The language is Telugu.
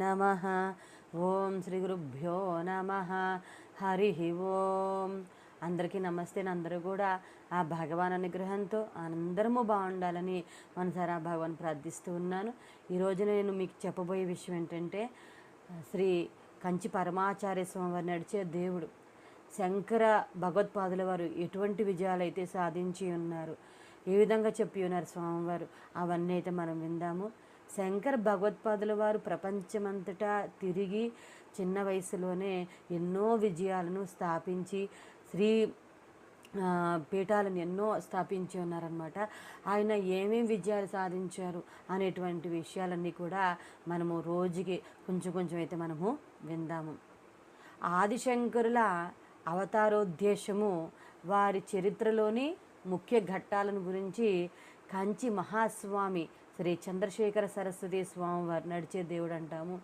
నమ. ఓం శ్రీ గురుభ్యో నమ. హరి ఓం. అందరికీ నమస్తే అందరూ కూడా ఆ భగవాన్ అనుగ్రహంతో అందరము బాగుండాలని మనసారా భగవాన్ ప్రార్థిస్తూ ఉన్నాను. ఈరోజు నేను మీకు చెప్పబోయే విషయం ఏంటంటే శ్రీ కంచి పరమాచార్య స్వామి వారు నడిచే దేవుడు శంకర భగవత్పాదుల వారు ఎటువంటి విజయాలు అయితే సాధించి ఉన్నారు ఏ విధంగా చెప్పి ఉన్నారు స్వామివారు అవన్నీ అయితే మనం విందాము. శంకర భగవత్పాదుల వారు ప్రపంచమంతటా తిరిగి చిన్న వయసులోనే ఎన్నో విజయాలను స్థాపించి శ్రీ పీఠాలను ఎన్నో స్థాపించి ఉన్నారనమాట ఆయన ఏమేం విజయాలు సాధించారు అనేటువంటి విషయాలన్నీ కూడా మనము రోజుకి కొంచెం కొంచెం అయితే మనము విందాము. ఆదిశంకరుల అవతారోద్దేశము వారి చరిత్రలోని ముఖ్య ఘట్టాలను గురించి కంచి మహాస్వామి శ్రీ చంద్రశేఖర సరస్వతి స్వామి వారు నడిచే దేవుడు అంటాము.